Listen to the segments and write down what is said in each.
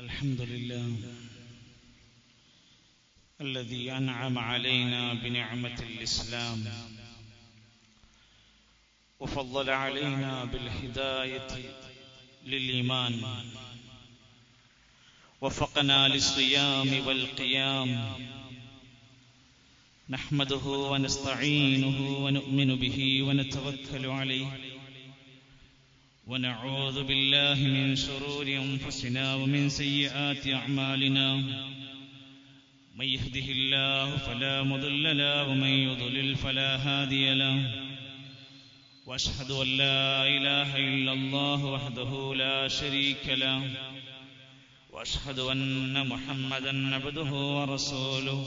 الحمد لله الذي أنعم علينا بنعمة الإسلام وفضل علينا بالهداية للإيمان وفقنا للصيام والقيام نحمده ونستعينه ونؤمن به ونتوكل عليه. ونعوذ بالله من شرور أنفسنا ومن سيئات أعمالنا. من يهده الله فلا مضل له ومن يضلل فلا هادي له. وأشهد أن لا إله إلا الله وحده لا شريك له. وأشهد أن محمدا عبده ورسوله.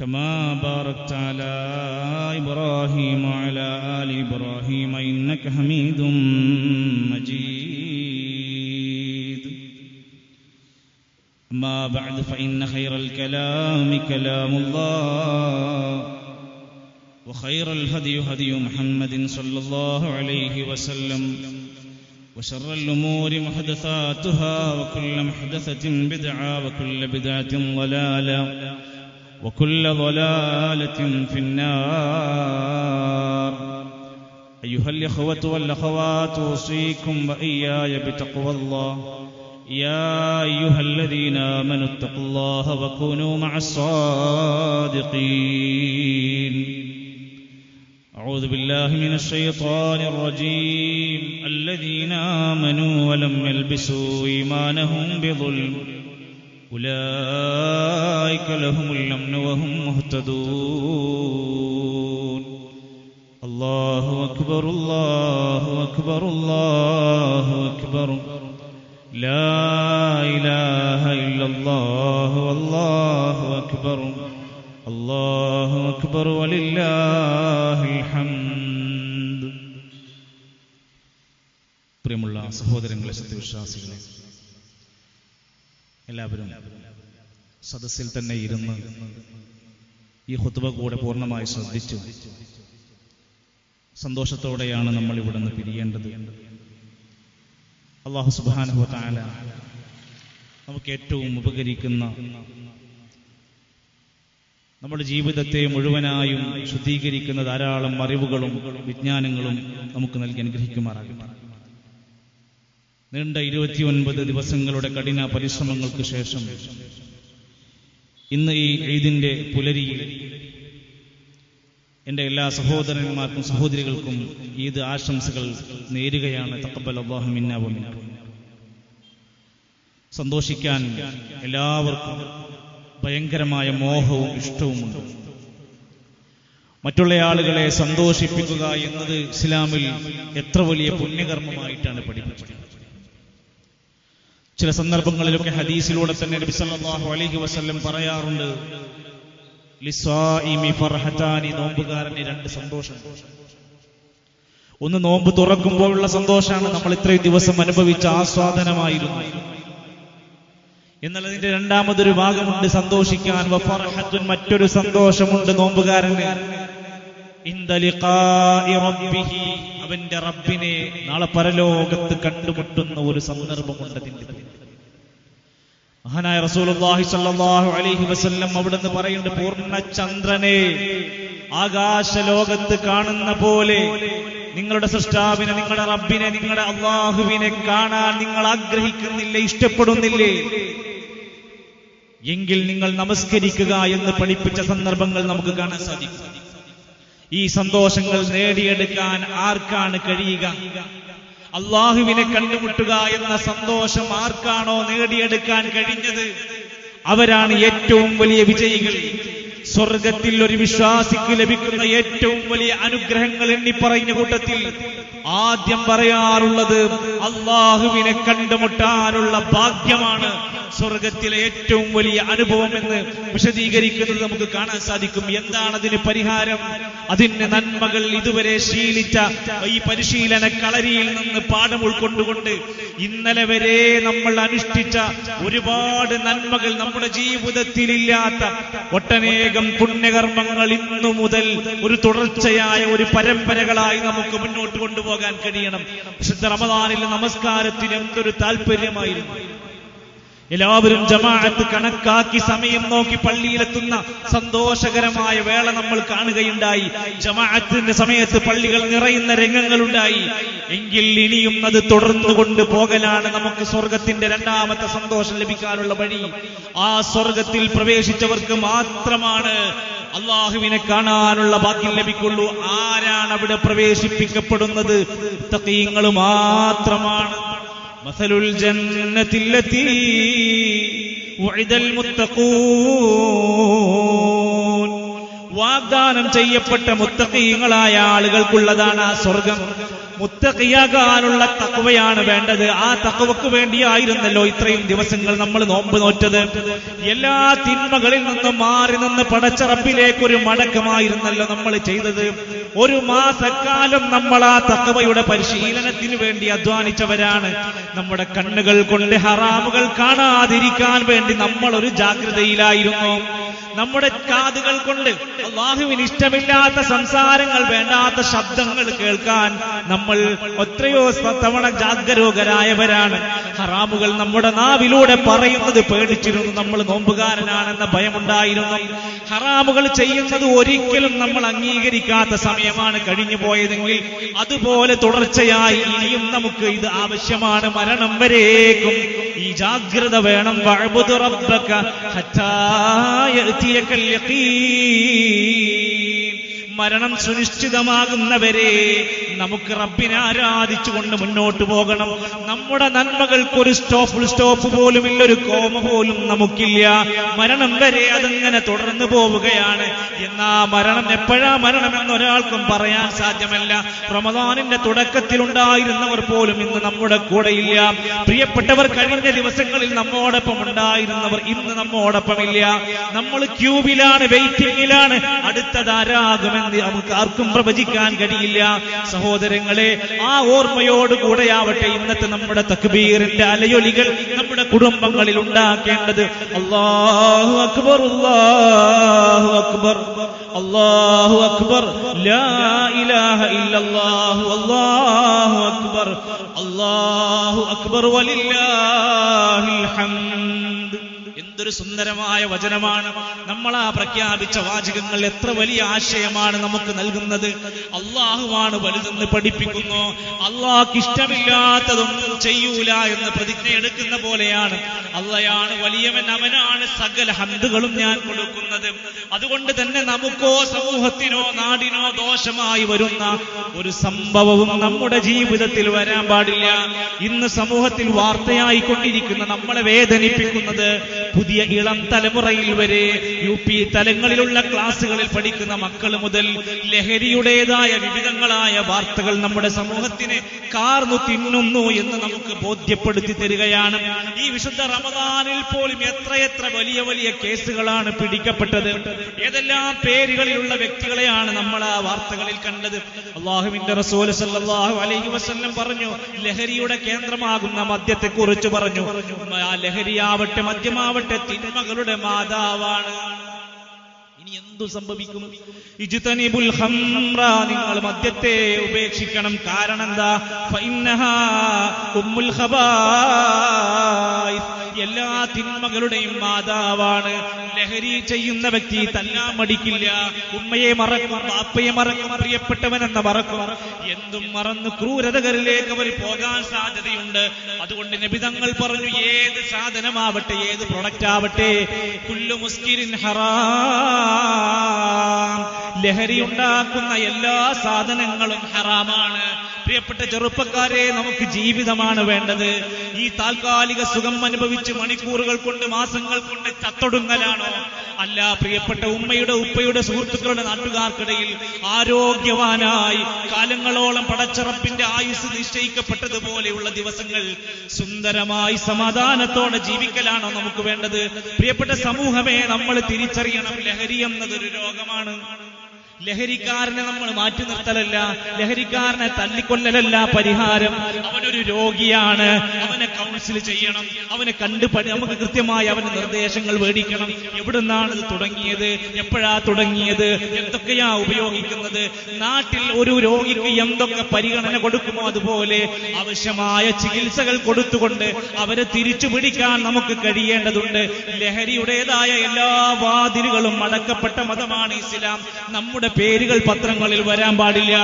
كما باركت على إبراهيم وعلى آل إبراهيم إنك حميد مجيد. أما بعد فإن خير الكلام كلام الله وخير الهدي هدي محمد صلى الله عليه وسلم وشر الأمور محدثاتها وكل محدثة بدعة وكل بدعة ضلالة. وكل ضلالة في النار. أيها الإخوة والأخوات أوصيكم وإياي بتقوى الله. يا أيها الذين آمنوا اتقوا الله وكونوا مع الصادقين. أعوذ بالله من الشيطان الرجيم. الذين آمنوا ولم يلبسوا إيمانهم بظلم. أولئك لهم الأمن وهم مهتدون الله أكبر الله أكبر الله أكبر لا إله إلا الله والله أكبر الله أكبر ولله الحمد പ്രിയമുള്ള സഹോദരങ്ങളെ സത്യവിശ്വാസികളെ എല്ലാവരും സദസ്സിൽ തന്നെ ഇരുന്ന് ഈ ഹുത്തുബ കൂടെ പൂർണമായി ശ്രദ്ധിച്ചു. സന്തോഷത്തോടെയാണ് നമ്മൾ ഇവിടെ നിന്ന് പിരിയേണ്ടത് അള്ളാഹു സുബാനുഹു താല നമുക്ക് ഏറ്റവും ഉപകരിക്കുന്ന നമ്മുടെ ജീവിതത്തെ മുഴുവനായും ശുദ്ധീകരിക്കുന്ന ധാരാളം അറിവുകളും വിജ്ഞാനങ്ങളും നമുക്ക് നൽകി അനുഗ്രഹിക്കുമാറാകട്ടെ. നീണ്ട ഇരുപത്തിയൊൻപത് ദിവസങ്ങളുടെ കഠിന പരിശ്രമങ്ങൾക്ക് ശേഷം ഇന്ന് ഈ ഈദിന്റെ പുലരിയിൽ എന്റെ എല്ലാ സഹോദരന്മാർക്കും സഹോദരികൾക്കും ഈദ് ആശംസകൾ നേരുകയാണ്. തക്കബൽ അള്ളാഹുമിന്നാവും സന്തോഷിക്കാൻ എല്ലാവർക്കും ഭയങ്കരമായ മോഹവും ഇഷ്ടവുമുണ്ട്. മറ്റുള്ള ആളുകളെ സന്തോഷിപ്പിക്കുക എന്നത് ഇസ്ലാമിൽ എത്ര വലിയ പുണ്യകർമ്മമായിട്ടാണ് പഠിപ്പിച്ചത്. ചില സന്ദർഭങ്ങളിലൊക്കെ ഹദീസിലൂടെ തന്നെ നബി സല്ലല്ലാഹു അലൈഹി വസല്ലം പറയാറുണ്ട് ലിസ്വാഇമി ഫർഹതാനി നോമ്പുകാരന് രണ്ട് സന്തോഷം. ഒന്ന് നോമ്പ് തുറക്കുമ്പോഴുള്ള സന്തോഷമാണ് നമ്മൾ ഇത്രയും ദിവസം അനുഭവിച്ച ആസ്വാദനമായിരുന്നു. എന്നാൽ അതിന്റെ രണ്ടാമതൊരു ഭാഗമുണ്ട് സന്തോഷിക്കാൻ മറ്റൊരു സന്തോഷമുണ്ട് നോമ്പുകാരന്. അവന്റെ റബ്ബിനെ നാളെ പരലോകത്ത് കണ്ടുമുട്ടുന്ന ഒരു സന്ദർഭമുണ്ട് മഹാനായ റസൂലുള്ളാഹി സ്വല്ലല്ലാഹു അലൈഹി വസല്ലം അവിടുന്ന് പറയുന്നുണ്ട് പൂർണ ചന്ദ്രനെ ആകാശ ലോകത്ത് കാണുന്ന പോലെ നിങ്ങളുടെ സൃഷ്ടാവിനെ നിങ്ങളുടെ റബ്ബിനെ നിങ്ങളുടെ അള്ളാഹുവിനെ കാണാൻ നിങ്ങൾ ആഗ്രഹിക്കുന്നില്ല ഇഷ്ടപ്പെടുന്നില്ലേ? എങ്കിൽ നിങ്ങൾ നമസ്കരിക്കുക എന്ന് പഠിപ്പിച്ച സന്ദർഭങ്ങൾ നമുക്ക് കാണാൻ സാധിക്കും. ഈ സന്തോഷങ്ങൾ നേടിയെടുക്കാൻ ആർക്കാണ് കഴിയുക? അള്ളാഹുവിനെ കണ്ടുമുട്ടുക എന്ന സന്തോഷം ആർക്കാണോ നേടിയെടുക്കാൻ കഴിഞ്ഞത്? അവരാണ് ഏറ്റവും വലിയ വിജയികൾ. സ്വർഗത്തിൽ ഒരു വിശ്വാസിക്ക് ലഭിക്കുന്ന ഏറ്റവും വലിയ അനുഗ്രഹങ്ങൾ എണ്ണി പറയുന്ന കൂട്ടത്തിൽ ആദ്യം പറയാറുള്ളത് അള്ളാഹുവിനെ കണ്ടുമുട്ടാനുള്ള ഭാഗ്യമാണ് സ്വർഗത്തിലെ ഏറ്റവും വലിയ അനുഭവം എന്ന് വിശദീകരിക്കുന്നത് നമുക്ക് കാണാൻ സാധിക്കും. എന്താണ് അതിന് പരിഹാരം? അതിന്റെ നന്മകൾ ഇതുവരെ ശീലിച്ച ഈ പരിശീലന കളരിയിൽ നിന്ന് പാഠം ഉൾക്കൊണ്ടുകൊണ്ട് ഇന്നലെ വരെ നമ്മൾ അനുഷ്ഠിച്ച ഒരുപാട് നന്മകൾ നമ്മുടെ ജീവിതത്തിലില്ലാത്ത ഒട്ടനേകം പുണ്യകർമ്മങ്ങൾ ഇന്നു മുതൽ ഒരു തുടർച്ചയായ ഒരു പരമ്പരകളായി നമുക്ക് മുന്നോട്ട് കൊണ്ടുപോകാൻ കഴിയണം. വിശുദ്ധ റമദാനിലെ നമസ്കാരത്തിന് എന്തൊരു താല്പര്യമായിരുന്നു എല്ലാവരും ജമാഅത്ത് കണക്കാക്കി സമയം നോക്കി പള്ളിയിലെത്തുന്ന സന്തോഷകരമായ വേള നമ്മൾ കാണുകയുണ്ടായി. ജമാഅത്തിന്റെ സമയത്ത് പള്ളികൾ നിറയുന്ന രംഗങ്ങളുണ്ടായി. എങ്കിൽ ഇനിയും അത് തുടർന്നു കൊണ്ട് പോകലാണ് നമുക്ക് സ്വർഗത്തിന്റെ രണ്ടാമത്തെ സന്തോഷം ലഭിക്കാനുള്ള വഴി. ആ സ്വർഗത്തിൽ പ്രവേശിച്ചവർക്ക് മാത്രമാണ് അള്ളാഹുവിനെ കാണാനുള്ള ഭാഗ്യം ലഭിക്കുള്ളൂ. ആരാണ് അവിടെ പ്രവേശിപ്പിക്കപ്പെടുന്നത്? തക്കീങ്ങൾ മാത്രമാണ്. مثل الجنة التي وعد المتقون വാഗ്ദാനം ചെയ്യപ്പെട്ട മുത്തക്കീങ്ങളായ ആളുകൾക്കുള്ളതാണ് ആ സ്വർഗം മുത്തക്കിയാകാനുള്ള തക്കവയാണ് വേണ്ടത് ആ തക്കവക്ക് വേണ്ടിയായിരുന്നല്ലോ ഇത്രയും ദിവസങ്ങൾ നമ്മൾ നോമ്പ് നോറ്റത് എല്ലാ തിന്മകളിൽ നിന്നും മാറി നിന്ന് പടച്ചറപ്പിലേക്ക് ഒരു മടക്കമായിരുന്നല്ലോ നമ്മൾ ചെയ്തത് ഒരു മാസക്കാലം നമ്മൾ ആ തക്കവയുടെ പരിശീലനത്തിന് വേണ്ടി അധ്വാനിച്ചവരാണ്. നമ്മുടെ കണ്ണുകൾ കൊണ്ട് ഹറാമുകൾ കാണാതിരിക്കാൻ വേണ്ടി നമ്മൾ ഒരു ജാഗ്രതയിലായിരുന്നു. നമ്മുടെ കാതുകൾ കൊണ്ട് അള്ളാഹുവിന് ഇഷ്ടമില്ലാത്ത സംസാരങ്ങൾ വേണ്ടാത്ത ശബ്ദങ്ങൾ കേൾക്കാൻ നമ്മൾ എത്രയോ തവണ ജാഗരൂകരായവരാണ് ഹറാമുകൾ നമ്മുടെ നാവിലൂടെ പറയുന്നത് പേടിച്ചിരുന്നു. നമ്മൾ നോമ്പുകാരനാണെന്ന ഭയമുണ്ടായിരുന്നു. ഹറാമുകൾ ചെയ്യുന്നത് ഒരിക്കലും നമ്മൾ അംഗീകരിക്കാത്ത സമയമാണ് കഴിഞ്ഞു പോയതെങ്കിൽ അതുപോലെ തുടർച്ചയായി ഇനിയും നമുക്ക് ഇത് ആവശ്യമാണ്. മരണം വരേക്കും. ഈ ജാഗ്രത വേണം. മരണം സുനിശ്ചിതമാകുന്നവരെ നമുക്ക് റബ്ബിനെ ആരാധിച്ചുകൊണ്ട് മുന്നോട്ട് പോകണം. നമ്മുടെ നന്മകൾക്ക് ഒരു സ്റ്റോപ്പ് സ്റ്റോപ്പ് പോലും ഇല്ല ഒരു കോമ പോലും നമുക്കില്ല. മരണം വരെ അതങ്ങനെ തുടർന്നു പോവുകയാണ്. എന്നാ മരണം എപ്പോഴാ മരണം എന്ന് ഒരാൾക്കും പറയാൻ സാധ്യമല്ല. റമദാനിന്റെ തുടക്കത്തിൽ ഉണ്ടായിരുന്നവർ പോലും ഇന്ന് നമ്മുടെ കൂടെയില്ല. പ്രിയപ്പെട്ടവർ കഴിഞ്ഞ ദിവസങ്ങളിൽ നമ്മോടൊപ്പം ഉണ്ടായിരുന്നവർ ഇന്ന് നമ്മോടൊപ്പമില്ല. നമ്മൾ ക്യൂബിലാണ് വെയിറ്റിംഗിലാണ് അടുത്തതാരാകുമെന്ന് നമുക്ക് ആർക്കും പ്രവചിക്കാൻ കഴിയില്ല. സഹോദരങ്ങളെ ആ ഓർമ്മയോട് കൂടെയാവട്ടെ ഇന്നത്തെ നമ്മുടെ തക്ബീറിന്റെ അലയൊലികൾ നമ്മുടെ കുടുംബങ്ങളിൽ ഉണ്ടാക്കേണ്ടത്. അള്ളാഹു അക്ബർ അള്ളാഹു അക്ബർ അള്ളാഹു അക്ബർ. ലാ ഇലാഹ ഇല്ലല്ലാഹു അല്ലാഹു അക്ബർ. അള്ളാഹു അക്ബർ വലില്ലാഹിൽ ഹംദ്. എന്തൊരു സുന്ദരമായ വചനമാണ്. നമ്മളാ പ്രഖ്യാപിച്ച വാചകങ്ങൾ എത്ര വലിയ ആശയമാണ് നമുക്ക് നൽകുന്നത്. അള്ളാഹുവാണ് വലുതെന്ന് പഠിപ്പിക്കുന്നു. അള്ളാഹ്ക്ക് ഇഷ്ടമില്ലാത്തതൊന്നും ചെയ്യൂല എന്ന് പ്രതിജ്ഞ എടുക്കുന്ന പോലെയാണ്. അള്ളയാണ് വലിയവൻ അവനാണ് സകല ഹന്തുകളും ഞാൻ കൊടുക്കുന്നത്. അതുകൊണ്ട് തന്നെ നമുക്കോ സമൂഹത്തിനോ നാടിനോ ദോഷമായി വരുന്ന ഒരു സംഭവവും നമ്മുടെ ജീവിതത്തിൽ വരാൻ പാടില്ല. ഇന്ന് സമൂഹത്തിൽ വാർത്തയായിക്കൊണ്ടിരിക്കുന്ന നമ്മളെ വേദനിപ്പിക്കുന്നത് പുതിയ ഇളം തലമുറയിൽ വരെ യു പി തലങ്ങളിലുള്ള ക്ലാസ്സുകളിൽ പഠിക്കുന്ന മക്കൾ മുതൽ ലഹരിയുടേതായ വിവിധങ്ങളായ വാർത്തകൾ നമ്മുടെ സമൂഹത്തിന് കാർന്നു തിന്നുന്നു എന്ന് നമുക്ക് ബോധ്യപ്പെടുത്തി തരികയാണ്. ഈ വിശുദ്ധ റമദാനിൽ പോലും എത്രയെത്ര വലിയ വലിയ കേസുകളാണ് പിടിക്കപ്പെട്ടത്. ഏതെല്ലാം പേരുകളിലുള്ള വ്യക്തികളെയാണ് നമ്മൾ ആ വാർത്തകളിൽ കണ്ടത്? അള്ളാഹുവിന്റെ റസൂൽ സല്ലാഹു അലൈഹി വസ്ല്ലം പറഞ്ഞു ലഹരിയുടെ കേന്ദ്രമാകുന്ന മദ്യത്തെക്കുറിച്ച് പറഞ്ഞു. ആ ലഹരിയാവട്ടെ മദ്യമാവട്ടെ തിന്മകളുടെ മാതാവാണ്. ഇനി എന്തു സംഭവിക്കും? ഇജുതനിബുൽ ഹംറ നിങ്ങൾ മദ്യത്തെ ഉപേക്ഷിക്കണം. കാരണം എന്താ? ഉമ്മുൽ എല്ലാ തിന്മകളുടെയും മാതാവാണ്. ലഹരി ചെയ്യുന്ന വ്യക്തി തല്ലാൻ മടിക്കില്ല. ഉമ്മയെ മറക്കും ബാപ്പയെ മറക്കും പ്രിയപ്പെട്ടവനെന്ന മറക്കും. എന്തും മറന്ന് ക്രൂരതകളിലേക്ക് അവർ പോകാൻ സാധ്യതയുണ്ട്. അതുകൊണ്ട് നബിതങ്ങൾ പറഞ്ഞു ഏത് സാധനമാവട്ടെ ഏത് പ്രൊഡക്റ്റ് ആവട്ടെ കുല്ലു മുസ്കിരിൻ ഹറാം. ലഹരി ഉണ്ടാക്കുന്ന എല്ലാ സാധനങ്ങളും ഹറാമാണ്. പ്രിയപ്പെട്ട ചെറുപ്പക്കാരെ നമുക്ക് ജീവിതമാണ് വേണ്ടത്. ഈ താൽക്കാലിക സുഖം അനുഭവിച്ച് മണിക്കൂറുകൾ കൊണ്ട് മാസങ്ങൾ കൊണ്ട് ചത്തൊടുങ്ങലാണോ? അല്ല പ്രിയപ്പെട്ട ഉമ്മയുടെ ഉപ്പയുടെ സുഹൃത്തുക്കളുടെ നാട്ടുകാർക്കിടയിൽ ആരോഗ്യവാനായി കാലങ്ങളോളം പടച്ചറപ്പിന്റെ ആയുസ് നിശ്ചയിക്കപ്പെട്ടതുപോലെയുള്ള ദിവസങ്ങൾ സുന്ദരമായി സമാധാനത്തോടെ ജീവിക്കലാണോ നമുക്ക് വേണ്ടത്? പ്രിയപ്പെട്ട സമൂഹമേ നമ്മൾ തിരിച്ചറിയണം ലഹരി എന്നതൊരു രോഗമാണ്. ലഹരിക്കാരനെ നമ്മൾ മാറ്റി നിർത്തലല്ല ലഹരിക്കാരനെ തല്ലിക്കൊല്ലലല്ല പരിഹാരം. അവനൊരു രോഗിയാണ് അവനെ കൗൺസിൽ ചെയ്യണം. അവനെ കണ്ടു നമുക്ക് കൃത്യമായി അവന്റെ നിർദ്ദേശങ്ങൾ മേടിക്കണം എവിടുന്നാണ് ഇത് തുടങ്ങിയത്? എപ്പോഴാ തുടങ്ങിയത്? എന്തൊക്കെയാ ഉപയോഗിക്കുന്നത്? നാട്ടിൽ ഒരു രോഗിക്ക് എന്തൊക്കെ പരിഗണന കൊടുക്കുമോ അതുപോലെ ആവശ്യമായ ചികിത്സകൾ കൊടുത്തുകൊണ്ട് അവരെ തിരിച്ചു പിടിക്കാൻ നമുക്ക് കഴിയേണ്ടതുണ്ട്. ലഹരിയുടേതായ എല്ലാ വാതിലുകളും അടക്കപ്പെട്ട മതമാണ് ഇസ്ലാം. നമ്മുടെ പേരുകൾ പത്രങ്ങളിൽ വരാൻ പാടില്ല.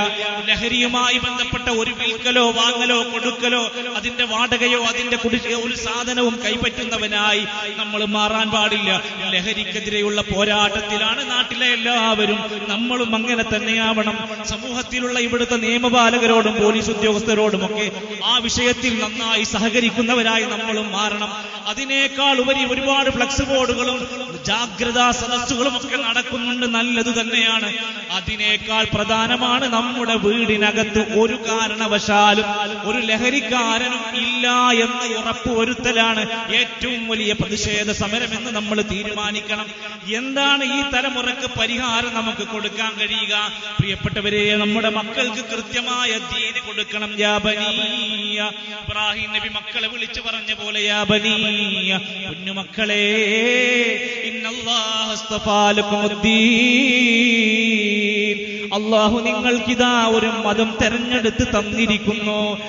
ലഹരിയുമായി ബന്ധപ്പെട്ട ഒരു വിൽക്കലോ വാങ്ങലോ കൊടുക്കലോ അതിന്റെ വാടകയോ അതിന്റെ ഒരു സാധനവും കൈപ്പറ്റുന്നവനായി നമ്മൾ മാറാൻ പാടില്ല. ലഹരിക്കെതിരെയുള്ള പോരാട്ടത്തിലാണ് നാട്ടിലെ എല്ലാവരും നമ്മളും അങ്ങനെ തന്നെയാവണം. സമൂഹത്തിലുള്ള ഇവിടുത്തെ നിയമപാലകരോടും പോലീസ് ഉദ്യോഗസ്ഥരോടും ഒക്കെ ആ വിഷയത്തിൽ നന്നായി സഹകരിക്കുന്നവരായി നമ്മളും മാറണം. അതിനേക്കാൾ ഉപരി ഒരുപാട് ഫ്ലക്സ് ബോർഡുകളും ജാഗ്രതാ സദസ്സുകളും ഒക്കെ നടക്കുന്നുണ്ട്. നല്ലത് തന്നെയാണ്. അതിനേക്കാൾ പ്രധാനമാണ് നമ്മുടെ വീടിനകത്ത് ഒരു കാരണവശാലും ഒരു ലഹരിക്കാരനും ഇല്ല എന്ന് ഉറപ്പുവരുത്തലാണ് ഏറ്റവും വലിയ പ്രതിഷേധ സമരം എന്ന് നമ്മൾ തീരുമാനിക്കണം. എന്താണ് ഈ തലമുറയ്ക്ക് പരിഹാരം നമുക്ക് കൊടുക്കാൻ കഴിയുക? പ്രിയപ്പെട്ടവരെ നമ്മുടെ മക്കൾക്ക് കൃത്യമായ ദീന് കൊടുക്കണം. യാബനീയ. ഇബ്രാഹിം നബി മക്കളെ വിളിച്ചു പറഞ്ഞ പോലെ യാബനീയ. കുഞ്ഞുമക്കളെ ഇന്നല്ലാഹ് അള്ളാഹു നിങ്ങൾക്കിതാ ഒരു മതം തെരഞ്ഞെടുത്ത് തന്നിരിക്കുന്നു.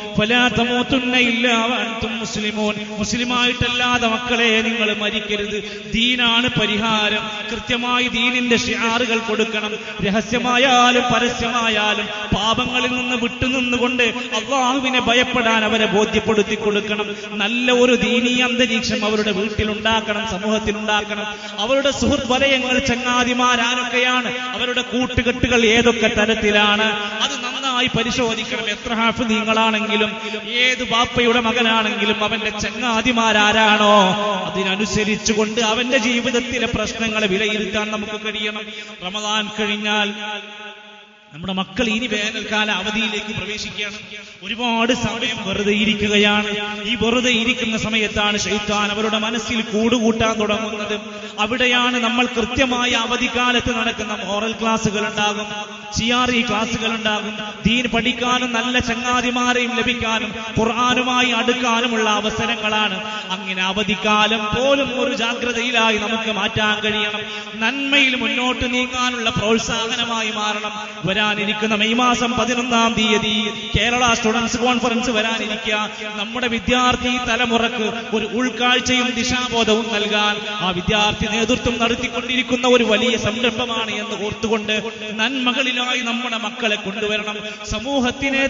മുസ്ലിമോൻ. മുസ്ലിമായിട്ടല്ലാതെ മക്കളെ നിങ്ങൾ മരിക്കരുത്. ദീനാണ് പരിഹാരം. കൃത്യമായി ദീനിന്റെ ഷിയാറുകൾ കൊടുക്കണം. രഹസ്യമായാലും പരസ്യമായാലും പാപങ്ങളിൽ നിന്ന് വിട്ടുനിന്നുകൊണ്ട് അള്ളാഹുവിനെ ഭയപ്പെടാൻ അവരെ ബോധ്യപ്പെടുത്തി കൊടുക്കണം. നല്ല ഒരു ദീനീയ അന്തരീക്ഷം അവരുടെ വീട്ടിലുണ്ടാക്കണം സമൂഹത്തിലുണ്ടാക്കണം. അവരുടെ സുഹൃത് വലയങ്ങൾ ചങ്ങാതിമാരാരൊക്കെയാണ് അവരുടെ കൂട്ടുകെട്ടുകൾ ഏതൊക്കെ തരത്തിലാണ്? അത് നന്നായി പരിശോധിക്കണം. എത്ര ഹാഫ് നിങ്ങളാണെങ്കിലും ഏത് ബാപ്പയുടെ മകനാണെങ്കിലും അവന്റെ ചങ്ങാതിമാരാരാണോ? അതിനനുസരിച്ചുകൊണ്ട് അവന്റെ ജീവിതത്തിലെ പ്രശ്നങ്ങളെ വിലയിരുത്താൻ നമുക്ക് കഴിയണം. റമദാൻ കഴിഞ്ഞാൽ നമ്മുടെ മക്കൾ ഇനി വേനൽക്കാല അവധിയിലേക്ക് പ്രവേശിക്കുകയാണ്. ഒരുപാട് സമയം വെറുതെ ഇരിക്കുകയാണ്. ഈ വെറുതെ ഇരിക്കുന്ന സമയത്താണ് ശൈത്താൻ അവരുടെ മനസ്സിൽ കൂടുകൂട്ടാൻ തുടങ്ങുന്നത്. അവിടെയാണ് നമ്മൾ കൃത്യമായ അവധിക്കാലത്ത് നടക്കുന്ന മോറൽ ക്ലാസ്സുകൾ ഉണ്ടാകും. സിയാറി ക്ലാസ്സുകൾ ഉണ്ടാകും. ദീൻ പഠിക്കാനും നല്ല ചങ്ങാതിമാരെയും ലഭിക്കാനും ഖുർആാനുമായി അടുക്കാനുമുള്ള അവസരങ്ങളാണ്. അങ്ങനെ അവധിക്കാലം പോലും ഒരു ജാഗ്രതയിലായി നമുക്ക് മാറ്റാൻ കഴിയണം. നന്മയിൽ മുന്നോട്ട് നീങ്ങാനുള്ള പ്രോത്സാഹനമായി മാറണം. വരാനിരിക്കുന്ന മെയ് മാസം പതിനൊന്നാം തീയതി കേരള സ്റ്റുഡൻസ് കോൺഫറൻസ് വരാനിരിക്കുക. നമ്മുടെ വിദ്യാർത്ഥി തലമുറയ്ക്ക് ഒരു ഉൾക്കാഴ്ചയും ദിശാബോധവും നൽകാൻ ആ വിദ്യാർത്ഥി നേതൃത്വം നടത്തിക്കൊണ്ടിരിക്കുന്ന ഒരു വലിയ സംരംഭമാണ് എന്ന് ഓർത്തുകൊണ്ട് നന്മകളിലായി നമ്മുടെ മക്കളെ കൊണ്ടുവരണം. സമൂഹത്തിനെ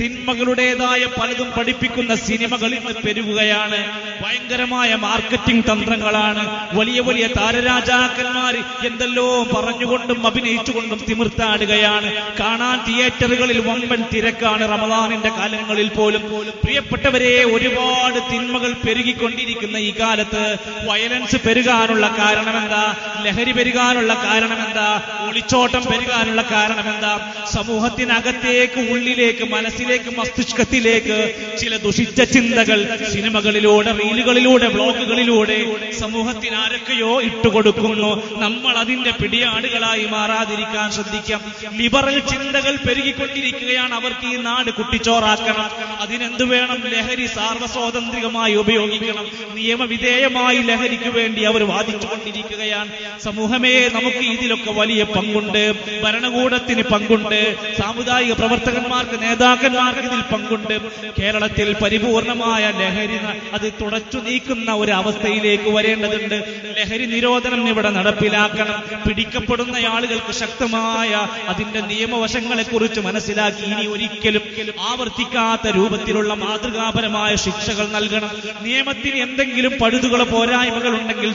തിന്മകളുടേതായ പലതും പഠിപ്പിക്കുന്ന സിനിമകളിൽ നിന്ന് ഭയങ്കരമായ മാർക്കറ്റിംഗ് തന്ത്രങ്ങളാണ്. വലിയ വലിയ താരരാജാക്കന്മാർ എന്തെല്ലോ പറഞ്ഞുകൊണ്ടും അഭിനയിച്ചുകൊണ്ടും തിമിർത്താടുകയാണ്. കാണാൻ തിയേറ്ററുകളിൽ വമ്പൻ തിരക്കാണ്. റമദാനിന്റെ കാലങ്ങളിൽ പോലും പ്രിയപ്പെട്ടവരെ ഒരുപാട് തിന്മകൾ പെരുകിക്കൊണ്ടിരിക്കുന്ന ഈ കാലത്ത് വയലൻസ് പെരുകാനുള്ള കാരണമെന്താ? ലഹരി പെരുകാനുള്ള കാരണമെന്താ? ഒളിച്ചോട്ടം പെരുകാനുള്ള കാരണമെന്താ? സമൂഹത്തിനകത്തേക്ക് ഉള്ളിലേക്ക് മനസ്സിലേക്ക് മസ്തിഷ്കത്തിലേക്ക് ചില ദുഷിച്ച ചിന്തകൾ സിനിമകളിലൂടെ റീലുകളിലൂടെ ബ്ലോഗുകളിലൂടെ സമൂഹത്തിന് ആരൊക്കെയോ ഇട്ടുകൊടുക്കുന്നു. നമ്മൾ അതിന്റെ പിടിയാടുകളായി മാറാതിരിക്കാൻ ശ്രദ്ധിക്കാം. ലിബറൽ ചിന്തകൾ പെരുകിക്കൊണ്ടിരിക്കുകയാണ്. അവർക്ക് ഈ നാട് കുട്ടിച്ചോറാക്കണം. അതിനെന്ത് വേണം? ലഹരി സാർവസ്വാതന്ത്ര്യമായി ഉപയോഗിക്കണം. നിയമവിധേയമായി ലഹരിക്ക് വേണ്ടി അവർ വാദിച്ചുകൊണ്ടിരിക്കുകയാണ്. സമൂഹമേ നമുക്ക് ഇതിലൊക്കെ വലിയ പങ്കുണ്ട്. ഭരണകൂടത്തിന് പങ്കുണ്ട്. സാമുദായിക പ്രവർത്തകന്മാർക്ക് നേതാക്കന്മാർക്ക് ഇതിൽ പങ്കുണ്ട്. കേരളത്തിൽ പരിപൂർണമായ ലഹരി അത് തുടച്ചു നീക്കുന്ന ഒരു അവസ്ഥയിലേക്ക് വരേണ്ടതുണ്ട്. ലഹരി നിരോധനം ഇവിടെ നടപ്പിലാക്കണം. പിടിക്കപ്പെടുന്ന ആളുകൾക്ക് ശക്തമായ അതിന്റെ അതിന്റെ നിയമവശങ്ങളെക്കുറിച്ച് മനസ്സിലാക്കി ഇനി ഒരിക്കലും ആവർത്തിക്കാത്ത രൂപത്തിലുള്ള മാതൃകാപരമായ ശിക്ഷകൾ നൽകണം. നിയമത്തിന് എന്തെങ്കിലും പഴുതുകളോ പോരായ്മകൾ ഉണ്ടെങ്കിൽ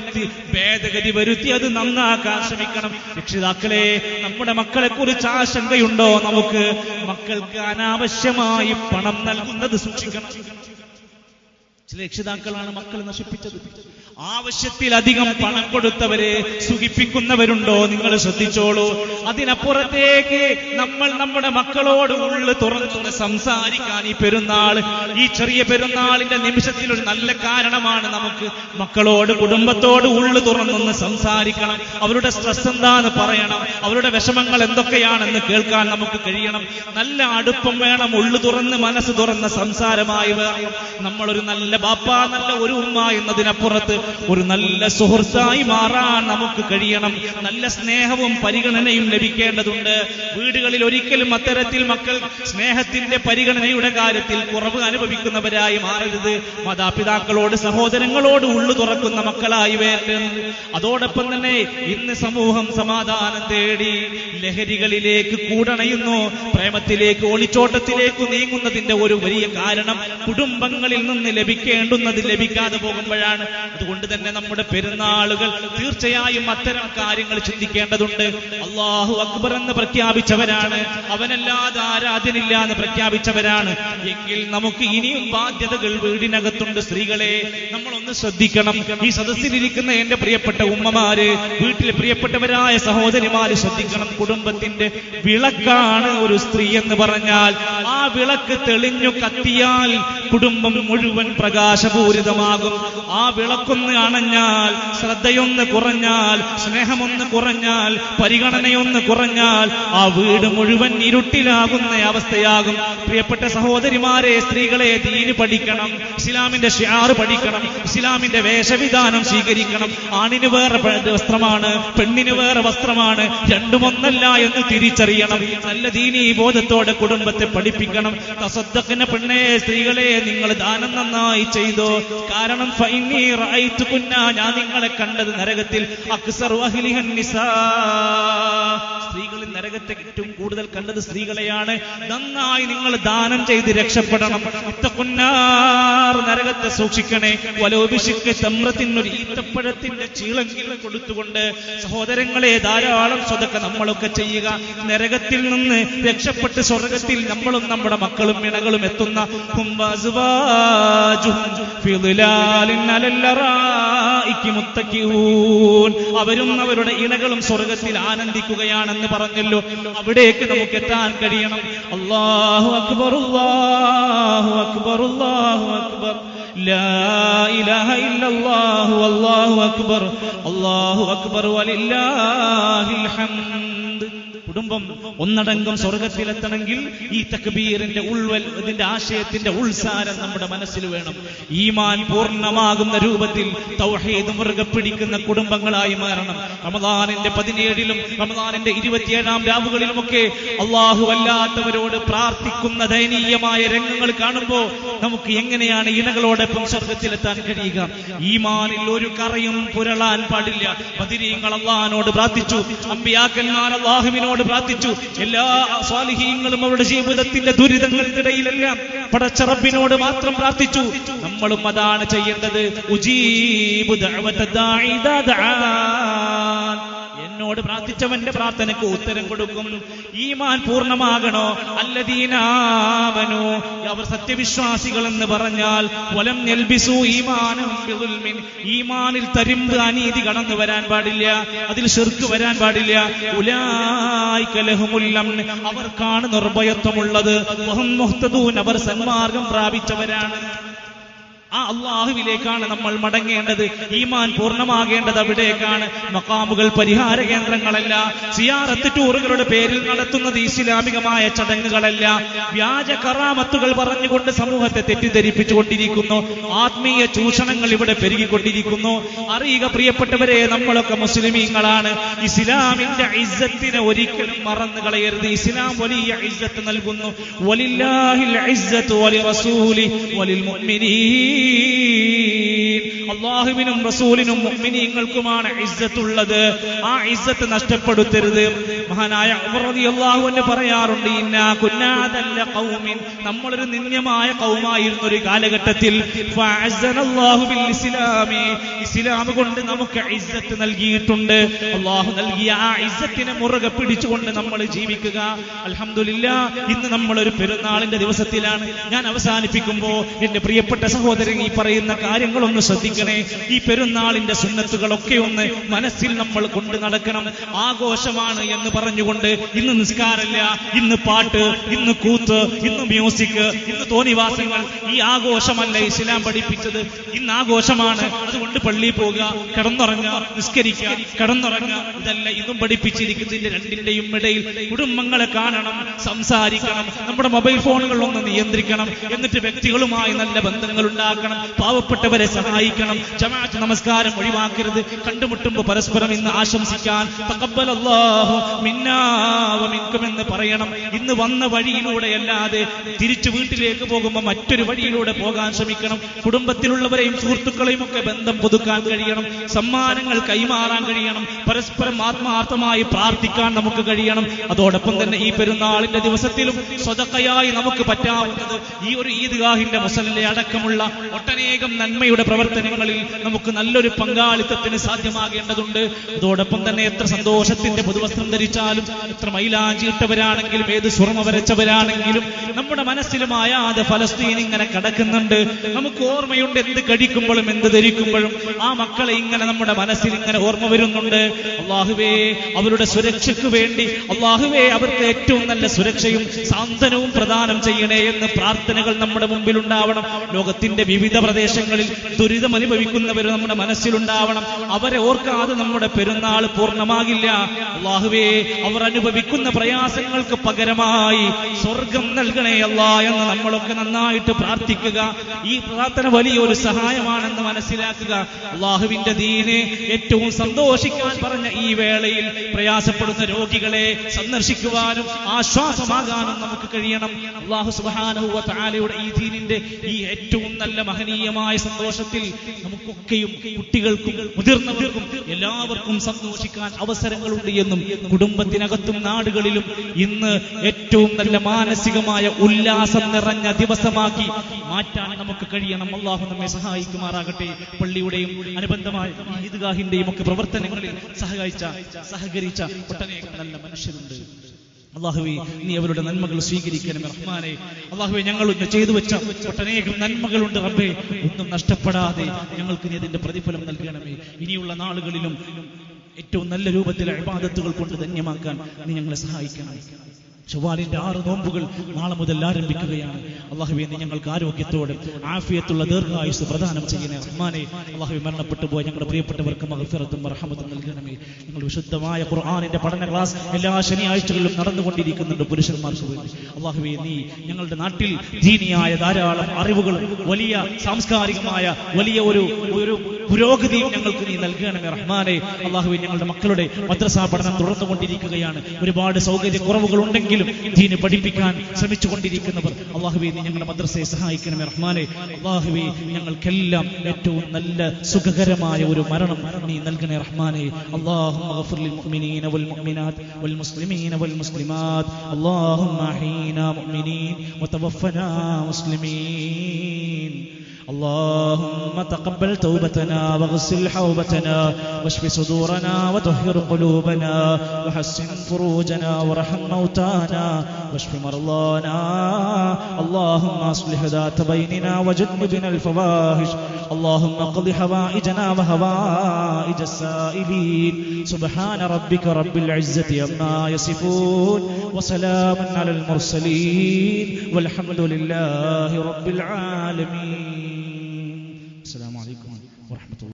ഭേദഗതി വരുത്തി അത് നന്നാക്കാൻ ശ്രമിക്കണം. രക്ഷിതാക്കളെ നമ്മുടെ മക്കളെ കുറിച്ച് ആശങ്കയുണ്ടോ? നമുക്ക് മക്കൾക്ക് അനാവശ്യമായി പണം നൽകുന്നത് സൂക്ഷിക്കണം. ചില രക്ഷിതാക്കളാണ് മക്കൾ നശിപ്പിച്ചത്. ആവശ്യത്തിലധികം പണം കൊടുത്തവരെ സുഖിപ്പിക്കുന്നവരുണ്ടോ? നിങ്ങൾ ശ്രദ്ധിച്ചോളൂ. അതിനപ്പുറത്തേക്ക് നമ്മൾ നമ്മുടെ മക്കളോട് ഉള്ളു തുറന്നു സംസാരിക്കാൻ ഈ പെരുന്നാൾ ഈ ചെറിയ പെരുന്നാളിന്റെ നിമിഷത്തിൽ ഒരു നല്ല കാരണമാണ് നമുക്ക് മക്കളോട് കുടുംബത്തോട് ഉള്ളു തുറന്നൊന്ന് സംസാരിക്കണം. അവരുടെ സ്ട്രെസ് എന്താന്ന് പറയണം. അവരുടെ വിഷമങ്ങൾ എന്തൊക്കെയാണെന്ന് കേൾക്കാൻ നമുക്ക് കഴിയണം. നല്ല അടുപ്പം വേണം ഉള്ളു തുറന്ന് മനസ്സ് തുറന്ന സംസാരമായി വേണം. നമ്മളൊരു നല്ല ബാപ്പ നല്ല ഒരു ഉമ്മ എന്നതിനപ്പുറത്ത് ഒരു നല്ല സുഹൃത്തായി മാറാൻ നമുക്ക് കഴിയണം. നല്ല സ്നേഹവും പരിഗണനയും ലഭിക്കേണ്ടതുണ്ട്. വീടുകളിൽ ഒരിക്കലും അത്തരത്തിൽ മക്കൾ സ്നേഹത്തിന്റെ പരിഗണനയുടെ കാര്യത്തിൽ കുറവ് അനുഭവിക്കുന്നവരായി മാറരുത്. മാതാപിതാക്കളോട് സഹോദരങ്ങളോട് ഉള്ളു തുറക്കുന്ന മക്കളായി വരരുത്. അതോടൊപ്പം തന്നെ ഇന്ന് സമൂഹം സമാധാനം തേടി ലഹരികളിലേക്ക് കൂടണയുന്നു. പ്രേമത്തിലേക്ക് ഒളിച്ചോട്ടത്തിലേക്ക് നീങ്ങുന്നതിന്റെ ഒരു വലിയ കാരണം കുടുംബങ്ങളിൽ നിന്ന് ലഭിക്കേണ്ടുന്നത് ലഭിക്കാതെ പോകുമ്പോഴാണ്. അതുകൊണ്ട് തന്നെ നമ്മുടെ പെരുന്നാളുകൾ തീർച്ചയായും അത്തരം കാര്യങ്ങൾ ചിന്തിക്കേണ്ടതുണ്ട്. അള്ളാഹു അക്ബർ എന്ന് പ്രഖ്യാപിച്ചവരാണ്. അവനല്ലാതെ ആരാധനില്ല എന്ന് പ്രഖ്യാപിച്ചവരാണ്. എങ്കിൽ നമുക്ക് ഇനിയും ബാധ്യതകൾ വീടിനകത്തുണ്ട് സ്ത്രീകളെ. നമ്മളൊന്ന് ശ്രദ്ധിക്കണം. ഈ സദസ്സിലിരിക്കുന്ന എന്റെ പ്രിയപ്പെട്ട ഉമ്മമാര് വീട്ടിലെ പ്രിയപ്പെട്ടവരായ സഹോദരിമാര് ശ്രദ്ധിക്കണം. കുടുംബത്തിന്റെ വിളക്കാണ് ഒരു സ്ത്രീ എന്ന് പറഞ്ഞാൽ ആ വിളക്ക് തെളിഞ്ഞു കത്തിയാൽ കുടുംബം മുഴുവൻ പ്രകാശപൂരിതമാകും. ആ വിളക്കൊന്ന് അണഞ്ഞാൽ ശ്രദ്ധയൊന്ന് കുറഞ്ഞാൽ സ്നേഹമൊന്ന് കുറഞ്ഞാൽ പരിഗണനയൊന്ന് കുറഞ്ഞാൽ ആ വീട് മുഴുവൻ ഇരുട്ടിലാകുന്ന അവസ്ഥയാകും. പ്രിയപ്പെട്ട സഹോദരിമാരെ സ്ത്രീകളെ തീന് പഠിക്കണം ഇസ്ലാമിന്റെ ഷിയാറ് പഠിക്കണം ഇസ്ലാമിന്റെ വേഷവിധാനം സ്വീകരിക്കണം. ആണിന് വേറെ വസ്ത്രമാണ് പെണ്ണിന് വേറെ വസ്ത്രമാണ് രണ്ടുമൊന്നല്ല എന്ന് തിരിച്ചറിയണം. നല്ല ദീനീ ബോധത്തോടെ കുടുംബത്തെ പഠിപ്പിക്കണം. തസദ്ദക്കിന് പെണ്ണേ സ്ത്രീകളെ നിങ്ങൾ ദാനം നന്നായി ചെയ്തു. കാരണം ഞാൻ നിങ്ങളെ കണ്ടത് നരകത്തിൽ. സ്ത്രീകളിൽ നരകത്തെ ഏറ്റവും കൂടുതൽ കണ്ടത് സ്ത്രീകളെയാണ്. നന്നായി നിങ്ങൾ ദാനം ചെയ്ത് രക്ഷപ്പെടണം. ഇത്തക്കുന്നാർ നരകത്തെ സൂക്ഷിക്കണേ. വലോപിശുക്ക് തമ്രത്തിനൊരു ഈത്തപ്പഴത്തിന്റെ ചീളെങ്കിലും കൊടുത്തുകൊണ്ട് സഹോദരങ്ങളെ ധാരാളം സ്വതൊക്കെ നമ്മളൊക്കെ ചെയ്യുക. നരകത്തിൽ നിന്ന് രക്ഷപ്പെട്ട് സ്വർഗത്തിൽ നമ്മളും നമ്മുടെ മക്കളും ഇണകളും എത്തുന്ന ഹും വഅസ്വാജുഹും ഫി ളിലാലിൻ അലൽ അറായിക്കി മുത്തക്കിഊൻ. അവരും അവരുടെ ഇണകളും സ്വർഗത്തിൽ ആനന്ദിക്കുകയാണെന്ന് പറഞ്ഞല്ലോ അവിടേക്ക് നമുക്ക് എത്താൻ കഴിയണം അല്ലാഹു അക്ബർ അല്ലാഹു അക്ബർ അല്ലാഹു അക്ബർ لا إله إلا الله والله أكبر الله أكبر ولله الحمد കുടുംബം ഒന്നടങ്കം സ്വർഗത്തിലെത്തണമെങ്കിൽ ഈ തക്ബീറിന്റെ ഉൾവൽ ഇതിന്റെ ആശയത്തിന്റെ ഉൾസാരം നമ്മുടെ മനസ്സിൽ വേണം. ഈമാൻ പൂർണമാകുന്ന രൂപത്തിൽ തൗഹീദ് മുറുകെ പിടിക്കുന്ന കുടുംബങ്ങളായി മാറണം. റമദാനിന്റെ പതിനേഴിലും റമദാനിന്റെ ഇരുപത്തിയേഴാം രാവുകളിലുമൊക്കെ അള്ളാഹു അല്ലാത്തവരോട് പ്രാർത്ഥിക്കുന്ന ദയനീയമായ രംഗങ്ങൾ കാണുമ്പോൾ നമുക്ക് എങ്ങനെയാണ് ഇണകളോടൊപ്പം സ്വർഗത്തിലെത്താൻ കഴിയുക? ഈമാനിൽ ഒരു കറയും പുരളാൻ പാടില്ല. പതിരീങ്ങൾ അള്ളഹാനോട് പ്രാർത്ഥിച്ചു. അമ്പിയാക്കന്മാർ അള്ളാഹുവിനോട് പ്രാർത്ഥിച്ചു എല്ലാ സ്വാലിഹീങ്ങളും അവരുടെ ജീവിതത്തിന്റെ ദുരിതങ്ങൾക്കിടയിലെല്ലാം പടച്ചറബിനോട് മാത്രം പ്രാർത്ഥിച്ചു. നമ്മളും അതാണ് ചെയ്യേണ്ടത്. ഉജീബു ദഅവത എന്നോട് പ്രാർത്ഥിച്ചവന്റെ പ്രാർത്ഥനയ്ക്ക് ഉത്തരം കൊടുക്കും. ഈമാൻ പൂർണമാകണോ? അല്ലദീനാവനോ അവർ സത്യവിശ്വാസികൾ എന്ന് പറഞ്ഞാൽ വലം നെൽബിസു. ഈമാനിൽ തരിമ്പ് അനീതി കടന്നു വരാൻ പാടില്ല. അതിൽ ഷിർക്ക് വരാൻ പാടില്ല. ഉലായിക്കലഹുമുല്ലം. അവർക്കാണ് നിർഭയത്വമുള്ളത്. അവർ സന്മാർഗം പ്രാപിച്ചവരാണ്. ആ അള്ളാഹുവിലേക്കാണ് നമ്മൾ മടങ്ങേണ്ടത്. ഈമാൻ പൂർണമാകേണ്ടത് അവിടേക്കാണ്. മക്കാമുകൾ പരിഹാര കേന്ദ്രങ്ങളല്ല. സിയാറത്ത് ടൂറുകളുടെ പേരിൽ നടത്തുന്നത് ഇസ്ലാമികമായ ചടങ്ങുകളല്ല. വ്യാജ കറാമത്തുകൾ പറഞ്ഞുകൊണ്ട് സമൂഹത്തെ തെറ്റിദ്ധരിപ്പിച്ചുകൊണ്ടിരിക്കുന്നു. ആത്മീയ ചൂഷണങ്ങൾ ഇവിടെ പെരുകിക്കൊണ്ടിരിക്കുന്നു. അറിയുക പ്രിയപ്പെട്ടവരെ നമ്മളൊക്കെ മുസ്ലിമീങ്ങളാണ്. ഇസ്ലാമിന്റെ ഇസ്സത്തിനെ ഒരിക്കലും മറന്നു കളയരുത്. ഇസ്ലാം വലിയ ഇസ്സത്ത് നൽകുന്നു. വലില്ലാഹിൽ ഇസ്സത്ത് വലി റസൂലി വലിൽ അള്ളാഹുവിനും റസൂലിനും മുഅ്മിനീങ്ങൾക്കുമാണ് ഇസ്സത്തുള്ളത്. ആ ഇസ്സത്ത് നഷ്ടപ്പെടുത്തരുത്. മഹാനായ റളിയല്ലാഹു അൻഹു പറയാറുണ്ട് ഇന്നാ കുന്നാതല്ല കൗമിൻ നമ്മളൊരു നിന്ദ്യമായ കൗമായിരുന്ന ഒരു കാലഘട്ടത്തിൽ. ഇസ്ലാം കൊണ്ട് നമുക്ക് ഇസ്സത്ത് നൽകിയിട്ടുണ്ട്. അള്ളാഹു നൽകിയ ആ ഇസ്സത്തിനെ മുറുകെ പിടിച്ചുകൊണ്ട് നമ്മൾ ജീവിക്കുക. അലഹമില്ല ഇന്ന് നമ്മൾ ഒരു പെരുന്നാളിന്റെ ദിവസത്തിലാണ്. ഞാൻ അവസാനിപ്പിക്കുമ്പോ എന്റെ പ്രിയപ്പെട്ട സഹോദരൻ ഈ പറയുന്ന കാര്യങ്ങളൊന്ന് ശ്രദ്ധിക്കണേ. ഈ പെരുന്നാളിന്റെ സുന്നത്തുകളൊക്കെ ഒന്ന് മനസ്സിൽ നമ്മൾ കൊണ്ട് നടക്കണം. ആഘോഷമാണ് എന്ന് പറഞ്ഞുകൊണ്ട് ഇന്ന് നിസ്കാരമില്ല. ഇന്ന് പാട്ട് ഇന്ന് കൂത്ത് ഇന്ന് മ്യൂസിക് ഇന്ന് തോന്നിവാസങ്ങൾ. ഈ ആഘോഷമല്ല ഇസ്ലാം പഠിപ്പിച്ചത്. ഇന്ന് ആഘോഷമാണ്. അതുകൊണ്ട് പള്ളിയിൽ പോകുക കിടന്നുറങ്ങുക നിസ്കരിക്കുക കിടന്നുറങ്ങുക. ഇതല്ല ഇതും പഠിപ്പിച്ചിരിക്കുന്നതിന്റെ രണ്ടിന്റെയും ഇടയിൽ കുടുംബങ്ങളെ കാണണം സംസാരിക്കണം നമ്മുടെ മൊബൈൽ ഫോണുകൾ ഒന്ന് നിയന്ത്രിക്കണം. എന്നിട്ട് വ്യക്തികളുമായി നല്ല ബന്ധങ്ങൾ ഉണ്ടാക്കണം പാവപ്പെട്ടവരെ സഹായിക്കണം. ജമാഅത്ത് നമസ്കാരം ഒഴിവാക്കരുത്. കണ്ടുമുട്ടുമ്പോൾ പരസ്പരം ഇന്ന് ആശംസിക്കാൻ തഖബ്ബലല്ലാഹു മിന്നാ എന്ന് പറയണം. ഇന്ന് വന്ന വഴിയിലൂടെ അല്ലാതെ തിരിച്ചു വീട്ടിലേക്ക് പോകുമ്പോൾ മറ്റൊരു വഴിയിലൂടെ പോകാൻ ശ്രമിക്കണം. കുടുംബത്തിലുള്ളവരെയും സുഹൃത്തുക്കളെയും ഒക്കെ ബന്ധം പുതുക്കാൻ കഴിയണം. സമ്മാനങ്ങൾ കൈമാറാൻ കഴിയണം. പരസ്പരം ആത്മാർത്ഥമായി പ്രാർത്ഥിക്കാൻ നമുക്ക് കഴിയണം. അതോടൊപ്പം തന്നെ ഈ പെരുന്നാളിന്റെ ദിവസത്തിലും സ്വതക്കയായി നമുക്ക് പറ്റാവുന്നത് ഈ ഒരു ഈദ്ഗാഹിന്റെ മുസലിലെ അടക്കമുള്ള ഒട്ടനേകം നന്മയുടെ പ്രവർത്തനങ്ങളിൽ നമുക്ക് നല്ലൊരു പങ്കാളിത്തത്തിന് സാധ്യമാകേണ്ടതുണ്ട്. അതോടൊപ്പം തന്നെ എത്ര സന്തോഷത്തിന്റെ പുതുവസ്ത്രം ധരിച്ചാലും എത്ര മൈലാഞ്ചിയിട്ടവരാണെങ്കിലും ഏത് സുറമ വരച്ചവരാണെങ്കിലും നമ്മുടെ മനസ്സിലും ആയാതെ ഫലസ്തീൻ ഇങ്ങനെ കിടക്കുന്നുണ്ട്. നമുക്ക് ഓർമ്മയുണ്ട് എന്ത് കഴിക്കുമ്പോഴും എന്ത് ധരിക്കുമ്പോഴും. ആ മക്കളെ ഇങ്ങനെ നമ്മുടെ മനസ്സിൽ ഇങ്ങനെ ഓർമ്മ വരുന്നുണ്ട്. അള്ളാഹുവേ അവരുടെ സുരക്ഷയ്ക്ക് വേണ്ടി അള്ളാഹുവേ അവർക്ക് ഏറ്റവും നല്ല സുരക്ഷയും സാന്ത്വനവും പ്രദാനം ചെയ്യണേ എന്ന് പ്രാർത്ഥനകൾ നമ്മുടെ മുമ്പിൽ ഉണ്ടാവണം ലോകത്തിന്റെ വിവിധ പ്രദേശങ്ങളിൽ ദുരിതം അനുഭവിക്കുന്നവർ നമ്മുടെ മനസ്സിലുണ്ടാവണം. അവരെ ഓർക്കാതെ നമ്മുടെ പെരുന്നാൾ പൂർണമാകില്ല. അള്ളാഹുവേ അവർ അനുഭവിക്കുന്ന പ്രയാസങ്ങൾക്ക് പകരമായി സ്വർഗം നൽകണേ അല്ല എന്ന് നമ്മളൊക്കെ നന്നായിട്ട് പ്രാർത്ഥിക്കുക. ഈ പ്രാർത്ഥന വലിയൊരു സഹായമാണെന്ന് മനസ്സിലാക്കുക. അള്ളാഹുവിന്റെ ദീനെ ഏറ്റവും സന്തോഷിക്കാൻ പറഞ്ഞ ഈ വേളയിൽ പ്രയാസപ്പെടുന്ന രോഗികളെ സന്ദർശിക്കുവാനും ആശ്വാസമാകാനും നമുക്ക് കഴിയണം. അള്ളാഹു സുബാനുവ ഈ ദീനിന്റെ ഈ ഏറ്റവും നല്ല മഹനീയമായ സന്തോഷത്തിൽ നമുക്കൊക്കെയും കുട്ടികൾക്കും മുതിർന്നവർക്കും എല്ലാവർക്കും സന്തോഷിക്കാൻ അവസരങ്ങളുണ്ട് എന്നും കുടുംബത്തിനകത്തും നാടുകളിലും ഇന്ന് ഏറ്റവും നല്ല മാനസികമായ ഉല്ലാസം നിറഞ്ഞ ദിവസമാക്കി മാറ്റാൻ നമുക്ക് കഴിയണം. അള്ളാഹു നമ്മെ സഹായിക്കുമാറാകട്ടെ. പള്ളിയുടെയും അനുബന്ധമായ ഈദ്ഗാഹിന്റെയും ഒക്കെ പ്രവർത്തനങ്ങളിൽ സഹകരിച്ച സഹകരിച്ച ഒട്ടനേകം നല്ല മനുഷ്യരുണ്ട്. അള്ളാഹുവെ നീ അവരുടെ നന്മകൾ സ്വീകരിക്കണം റഹ്മാനെ. അള്ളാഹുവെ ഞങ്ങൾ ഇന്ന് ചെയ്തു വെച്ച ഒട്ടനേകം നന്മകളുണ്ട് റബ്ബേ. ഒന്നും നഷ്ടപ്പെടാതെ ഞങ്ങൾക്ക് നീ അതിന്റെ പ്രതിഫലം നൽകണമേ. ഇനിയുള്ള നാളുകളിലും ഏറ്റവും നല്ല രൂപത്തിൽ അഴിബാദത്തുകൾ കൊണ്ട് ധന്യമാക്കാൻ നീ ഞങ്ങളെ സഹായിക്കണം ചൊവ്വാലിന്റെ ആറ് നോമ്പുകൾ നാളെ മുതൽ ആരംഭിക്കുകയാണ്. അള്ളാഹുബി നീ ഞങ്ങൾക്ക് ആരോഗ്യത്തോടെ ആഫിയത്തുള്ള ദീർഘായുസ് പ്രദാനം ചെയ്യണേ റഹ്മാനെ അള്ളാഹുബി മരണപ്പെട്ടു പോയ ഞങ്ങളുടെ പ്രിയപ്പെട്ടവർക്ക് മഹഫിറത്തും റഹമത്തും നൽകണമേ. ഞങ്ങൾ വിശുദ്ധമായ ഖുർആാനിന്റെ പഠന ക്ലാസ് എല്ലാ ശനിയാഴ്ചകളിലും നടന്നുകൊണ്ടിരിക്കുന്നുണ്ട് പുരുഷന്മാർക്ക് വേണ്ടി. അള്ളാഹുബി നീ ഞങ്ങളുടെ നാട്ടിൽ ജീനിയായ ധാരാളം അറിവുകളും വലിയ സാംസ്കാരികമായ വലിയ ഒരു ഒരു പുരോഗതിയും ഞങ്ങൾക്ക് നീ നൽകണമേ റഹ്മാനെ. അള്ളാഹുബി ഞങ്ങളുടെ മക്കളുടെ മദ്രസാ പഠനം തുടർന്നുകൊണ്ടിരിക്കുകയാണ്. ഒരുപാട് സൗകര്യക്കുറവുകൾ ഉണ്ടെങ്കിലും ദീന് പഠിപ്പിക്കാൻ ശ്രമിച്ചുകൊണ്ടിരിക്കുന്നവർ അള്ളാഹുവെ നീ ഞങ്ങളുടെ മദ്രസയെ സഹായിക്കണമേ റഹ്മാനെ അള്ളാഹുവെ ഞങ്ങൾക്കെല്ലാം ഏറ്റവും നല്ല സുഖകരമായ ഒരു മരണം നീ നൽകണേ റഹ്മാനെ اللهم اغفر للمؤمنين والمؤمنات والمسلمين والمسلمات اللهم احينا مؤمنين وتوفنا مسلمين اللهم تقبل توبتنا واغسل حوبتنا واشف صدورنا وطهر قلوبنا وحسن فروجنا وارحم موتانا واشف مرضانا. اللهم اصلح ذات بيننا وجنبنا الفواحش. اللهم اقض حوائجنا وهوائج السائلين. سبحان ربك رب العزة عما يصفون وسلام على المرسلين. والحمد لله رب العالمين.